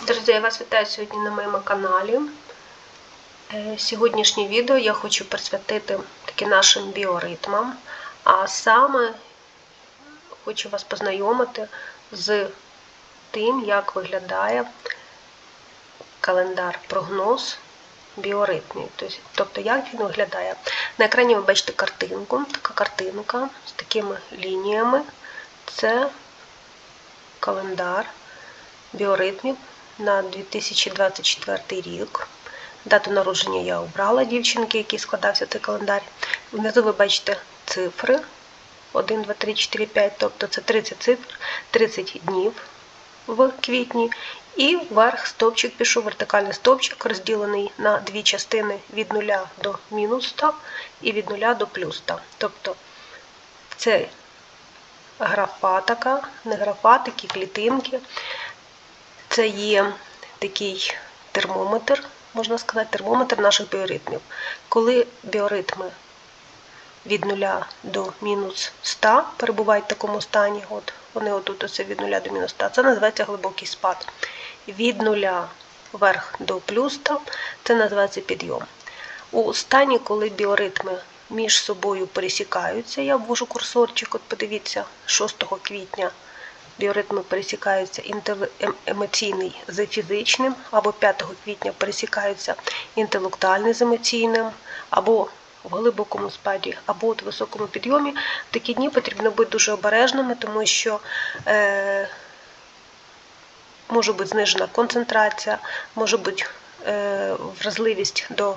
Друзі, я вас вітаю сьогодні на моєму каналі. Е, Сьогоднішнє відео я хочу присвятити таки нашим біоритмам, а саме хочу вас познайомити з тим, як виглядає календар-прогноз біоритмів. Тобто, як він виглядає. На екрані ви бачите картинку, така картинка з такими лініями. Це календар біоритмів на 2024 рік. Дату народження я обрала дівчинки, який складався цей календар. Внизу ви бачите цифри 1, 2, 3, 4, 5, тобто це 30 цифр, 30 днів в квітні. І вверх стовпчик пішов, вертикальний стовпчик, розділений на дві частини від 0 до мінус 100 і від 0 до плюс 100. Тобто це графа така, не графа, такі клітинки. Це є такий термометр, можна сказати, термометр наших біоритмів. Коли біоритми від 0 до мінус 100 перебувають в такому стані, от вони отут оце від 0 до мінус 100, це називається глибокий спад. Від 0 вверх до плюс 100 це називається підйом. У стані, коли біоритми між собою пересікаються, я ввожу курсорчик, от подивіться, 6 квітня біоритми пересікаються емоційний з фізичним, або 5 квітня пересікаються інтелектуальний з емоційним, або в глибокому спаді, або в високому підйомі. В такі дні потрібно бути дуже обережними, тому що е, може бути знижена концентрація, може бути е, вразливість до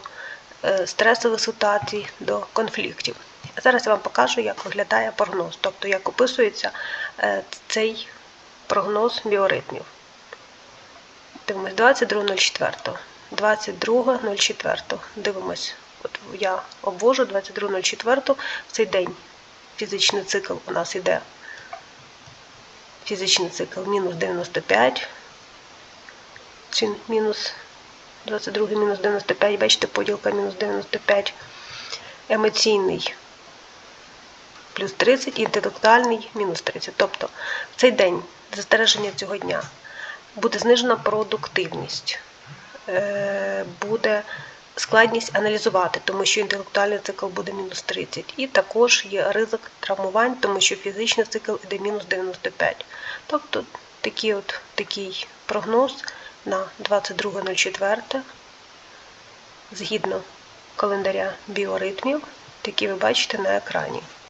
е, стресових ситуацій, до конфліктів. Зараз я вам покажу, як виглядає прогноз, тобто як описується е, цей прогноз біоритмів. Дивимось 22.04. 22.04. Дивимось, от я обвожу 22.04. В цей день фізичний цикл у нас йде. Фізичний цикл мінус 95. Чи мінус 22 мінус 95, бачите, поділка мінус 95. Емоційний плюс 30, інтелектуальний мінус 30. Тобто в цей день застереження цього дня буде знижена продуктивність, е, буде складність аналізувати, тому що інтелектуальний цикл буде мінус 30. І також є ризик травмувань, тому що фізичний цикл йде мінус 95. Тобто такий от, такий прогноз на 22.04 згідно календаря біоритмів, які ви бачите на екрані.